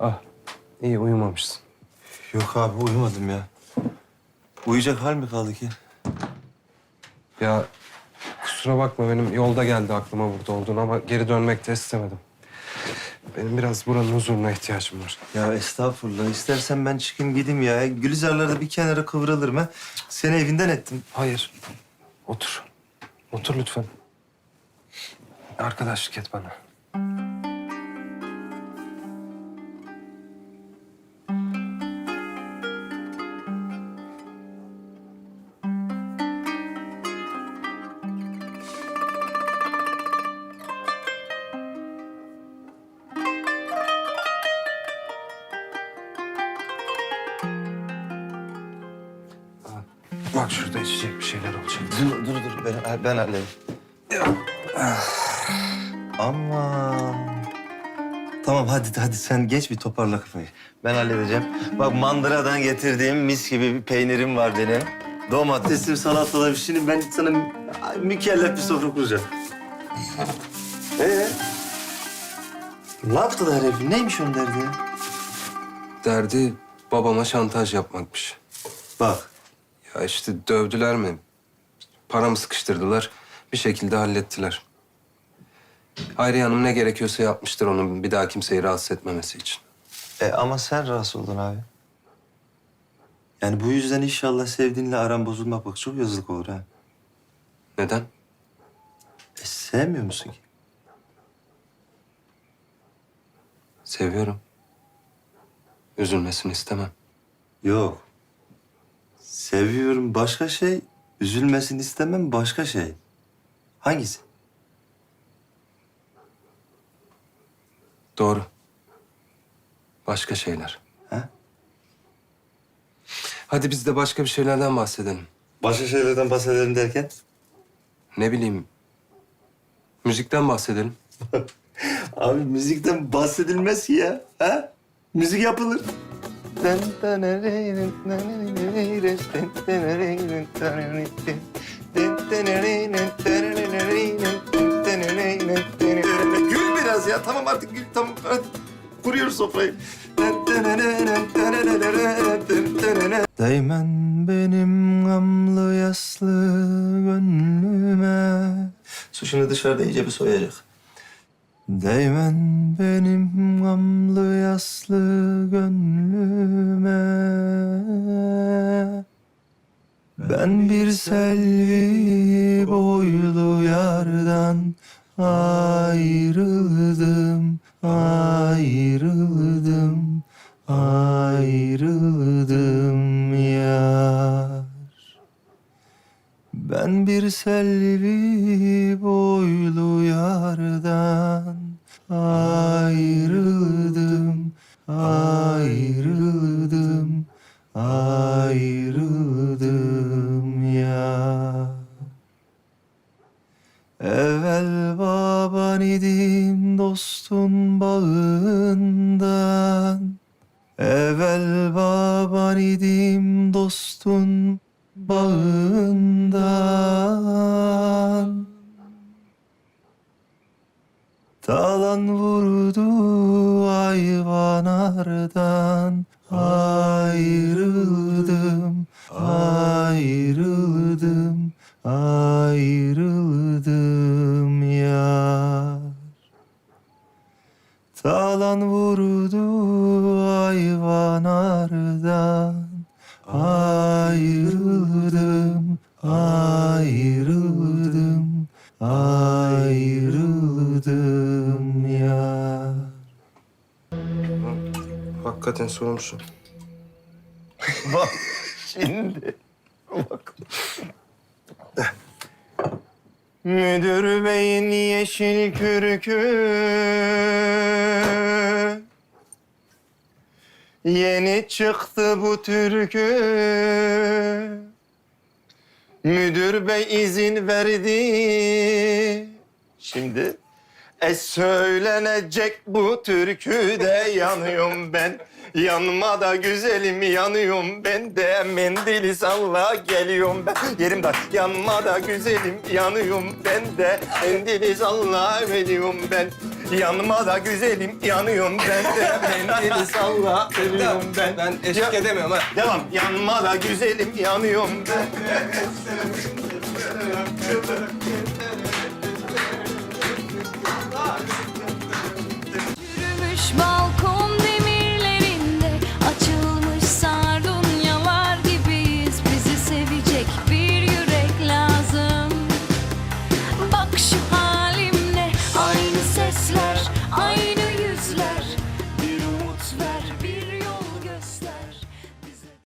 Ah, iyi uyumamışsın. Yok abi uyumadım ya. Uyuyacak hal mi kaldı ki? Ya kusura bakma benim yolda geldi aklıma burada olduğun ama geri dönmek de istemedim. Benim biraz buranın huzuruna ihtiyacım var. Ya estağfurullah. İstersen ben çıkayım gideyim ya. Gülizarlarda bir kenara kıvrılırım ha. Seni evinden ettim. Hayır. Otur. Otur lütfen. Arkadaşlık et bana. Bak şurada içecek bir şeyler olacak. Dur dur dur. Ben, ben halledeyim. Aman. Tamam hadi hadi sen geç bir toparla kafayı. Ben halledeceğim. Bak mandıradan getirdiğim mis gibi bir peynirim var benim. Domatesim, salatalar, şimdi ben sana mü- mükellef bir sofra kuracağım. Ee? Ne yaptılar herif? Neymiş onun derdi ya? Derdi babama şantaj yapmakmış. Bak. Ya işte dövdüler mi? Paramı sıkıştırdılar. Bir şekilde hallettiler. Hayriye Hanım ne gerekiyorsa yapmıştır onun bir daha kimseyi rahatsız etmemesi için. E ama sen rahatsız oldun abi. Yani bu yüzden inşallah sevdiğinle aran bozulmak bak çok yazık olur ha. Neden? E sevmiyor musun ki? Seviyorum. Üzülmesini istemem. Yok. Seviyorum başka şey, üzülmesini istemem başka şey. Hangisi? Doğru. Başka şeyler. Ha? Hadi biz de başka bir şeylerden bahsedelim. Başka şeylerden bahsedelim derken? Ne bileyim. Müzikten bahsedelim. Abi müzikten bahsedilmez ki ya. Ha? Müzik yapılır. Gül biraz ya. Tamam artık gül. Tamam hadi. Kuruyoruz sofrayı. Değmen benim gamlı yaslı gönlüme. Su şimdi dışarıda iyice bir soyacak. Değmen benim gamlı yaslı gönlüme selvi boylu yardan ayrıldım, ayrıldım, ayrıldım yar. Ben bir selvi boylu yardan ayrıldım, ayrıldım, baban idim dostun bağından, Evvel baban idim dostun bağından. Talan vurdu hayvanlardan ayrıldım, Talan vurdu hayvanlardan ayrıldım, ayrıldım, ayrıldım ya. Hakikaten sormuşum. Bak şimdi bak. Müdür beyin yeşil kürkü. Yeni çıktı bu türkü. Müdür bey izin verdi. Şimdi e söylenecek bu türküde yanıyorum ben. Yanma da güzelim yanıyorum ben de mendili salla geliyorum ben. Yerim dar. Yanma da güzelim yanıyorum ben de mendili salla geliyorum ben. Yanma da güzelim yanıyorum ben de. Mendili salla ölüyorum ben. Ben eşlik Ya- edemiyorum ha. Devam. Yanma da güzelim yanıyorum ben. Schmalz.